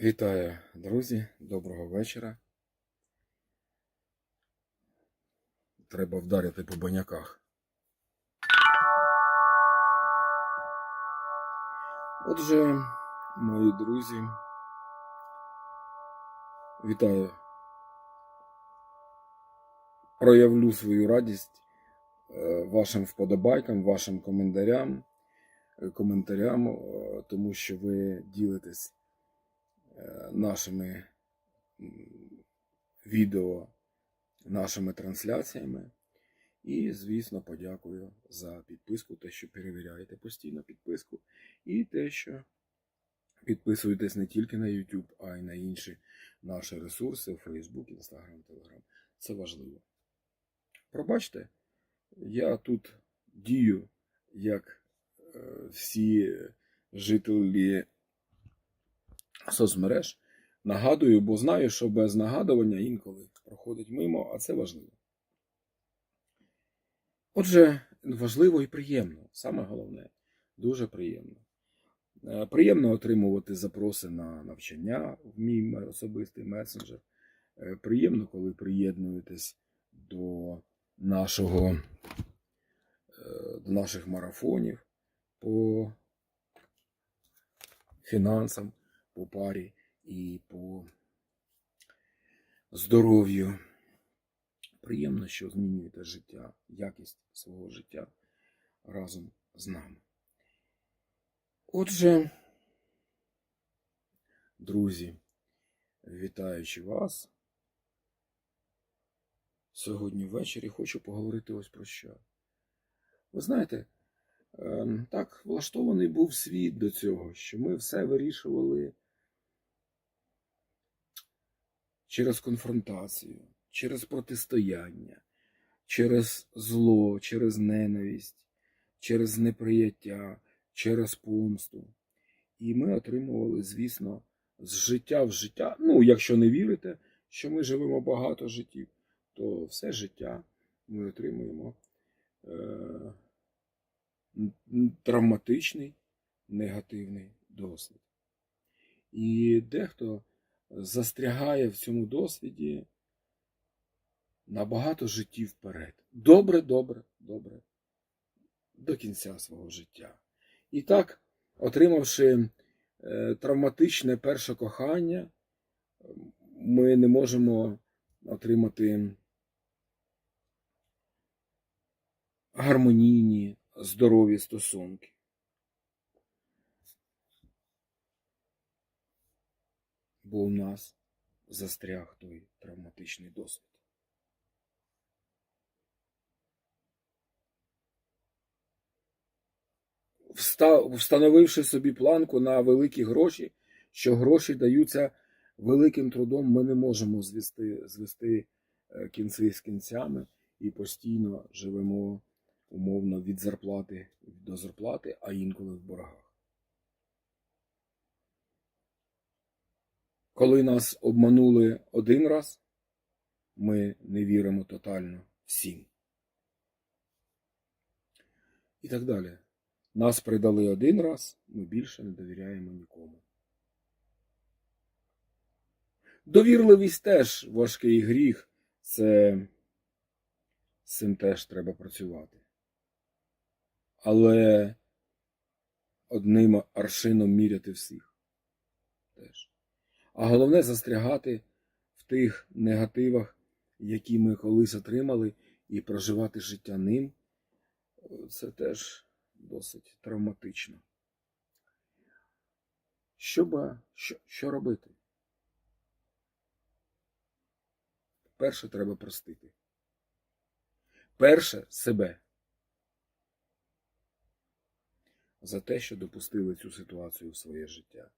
Вітаю, друзі, доброго вечора. Треба вдарити по баняках. Отже, мої друзі, вітаю. Проявлю свою радість е, вашим вподобайкам, вашим коментарям, е, коментарям, е, тому що ви ділитесь нашими відео, нашими трансляціями. І, звісно, подякую за підписку, те, що перевіряєте постійно підписку, і те, що підписуєтесь не тільки на YouTube, а й на інші наші ресурси Facebook, Instagram, Telegram. Це важливо. Пробачте, я тут дію як е, всі жителі соцмереж. Нагадую, бо знаю, що без нагадування інколи проходить мимо, а це важливо. Отже, важливо і приємно, саме головне, дуже приємно. Е, Приємно отримувати запроси на навчання в мій особистий месенджер. Е, Приємно, коли приєднуєтесь до нашого е, до наших марафонів по фінансам, по парі і по здоров'ю. Приємно, що змінюєте життя, якість свого життя разом з нами. Отже, друзі, вітаючи вас, сьогодні ввечері хочу поговорити ось про що. Ви знаєте, ем, так влаштований був світ до цього, що ми все вирішували через конфронтацію, через протистояння, через зло, через ненависть, через неприяття, через помсту. І ми отримували, звісно, з життя в життя. Ну, якщо не вірите, що ми живемо багато життів, то все життя ми отримуємо е- травматичний, негативний досвід. І дехто застрягає в цьому досвіді на багато життів вперед. Добре, добре, добре. До кінця свого життя. І так, отримавши е, травматичне перше кохання, ми не можемо отримати гармонійні, здорові стосунки. Бо у нас застряг той травматичний досвід. Встановивши собі планку на великі гроші, що гроші даються великим трудом, ми не можемо звести, звести е, кінці з кінцями і постійно живемо умовно від зарплати до зарплати, а інколи в боргах. Коли нас обманули один раз, ми не віримо тотально всім. І так далі. Нас предали один раз, ми більше не довіряємо нікому. Довірливість теж важкий гріх, це з цим теж треба працювати. Але одним аршином міряти всіх теж. А головне застрягати в тих негативах, які ми колись отримали, і проживати життя ним, це теж досить травматично. Що, ба- що, що робити? Перше треба простити. Перше себе. За те, що допустили цю ситуацію в своє життя,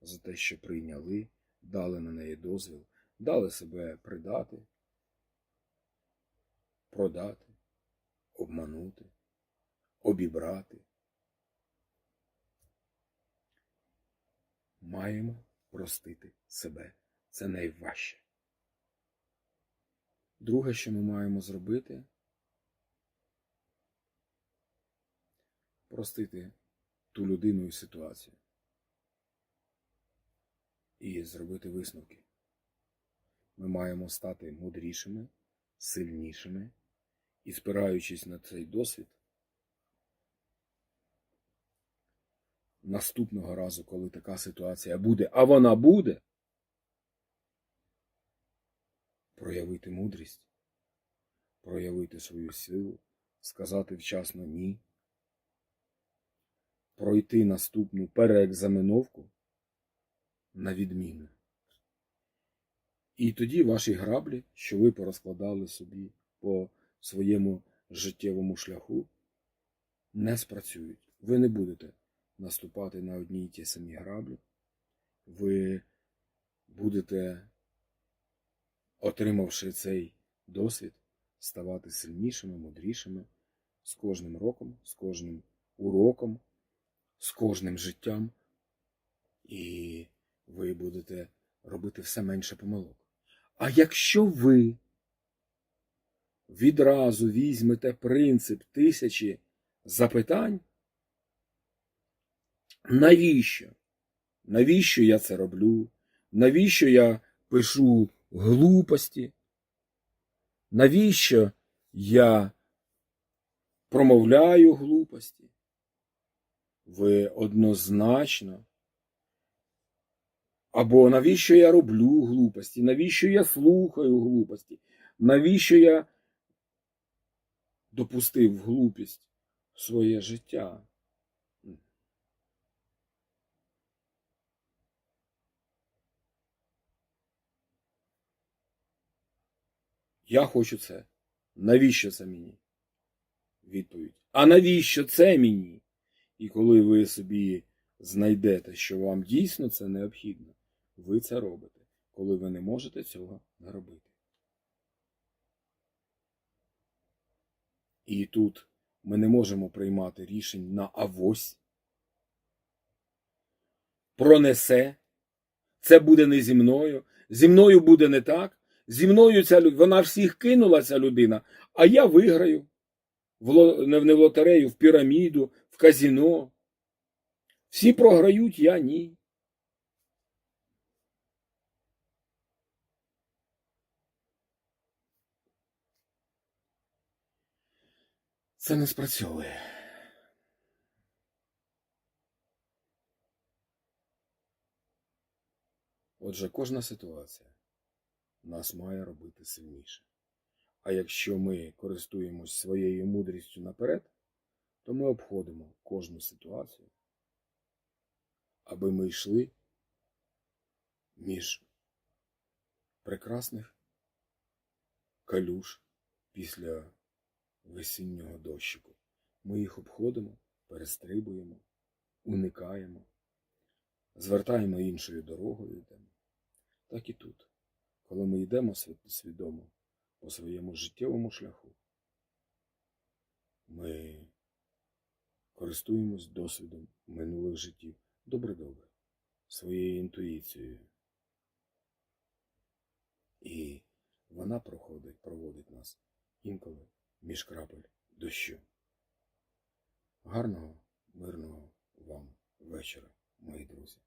за те, що прийняли, дали на неї дозвіл, дали себе придати, продати, обманути, обібрати. Маємо простити себе. Це найважче. Друге, що ми маємо зробити, простити ту людину і ситуацію. І зробити висновки. Ми маємо стати мудрішими, сильнішими і, спираючись на цей досвід, наступного разу, коли така ситуація буде, а вона буде, проявити мудрість, проявити свою силу, сказати вчасно ні, пройти наступну переекзаменовку на відміну. І тоді ваші граблі, що ви порозкладали собі по своєму життєвому шляху, не спрацюють. Ви не будете наступати на одні й ті самі граблі. Ви будете, отримавши цей досвід, ставати сильнішими, мудрішими з кожним роком, з кожним уроком, з кожним життям. І ви будете робити все менше помилок. А якщо ви відразу візьмете принцип тисячі запитань, навіщо? Навіщо я це роблю? Навіщо я пишу глупості? Навіщо я промовляю глупості? Ви однозначно або навіщо я роблю глупості? Навіщо я слухаю глупості? Навіщо я допустив глупість в своє життя? Я хочу це. Навіщо це мені? Відповідь. А навіщо це мені? І коли ви собі знайдете, що вам дійсно це необхідно, ви це робите, коли ви не можете цього не робити. І тут ми не можемо приймати рішень на авось. Пронесе. Це буде не зі мною. Зі мною буде не так. Зі мною ця людина, вона всіх кинула ця людина, а я виграю в ло- не в лотерею, в піраміду, в казіно. Всі програють, я ні. Це не спрацьовує. Отже, кожна ситуація нас має робити сильніше. А якщо ми користуємось своєю мудрістю наперед, то ми обходимо кожну ситуацію, аби ми йшли між прекрасних калюж після весіннього дощику. Ми їх обходимо, перестрибуємо, уникаємо, звертаємо іншою дорогою йдемо. Так і тут, коли ми йдемо свідомо по своєму життєвому шляху, ми користуємось досвідом минулих життів. Добре-добре, своєю інтуїцією. І вона проходить, проводить нас інколи між крапель дощу. Гарного, мирного вам вечора, мої друзі.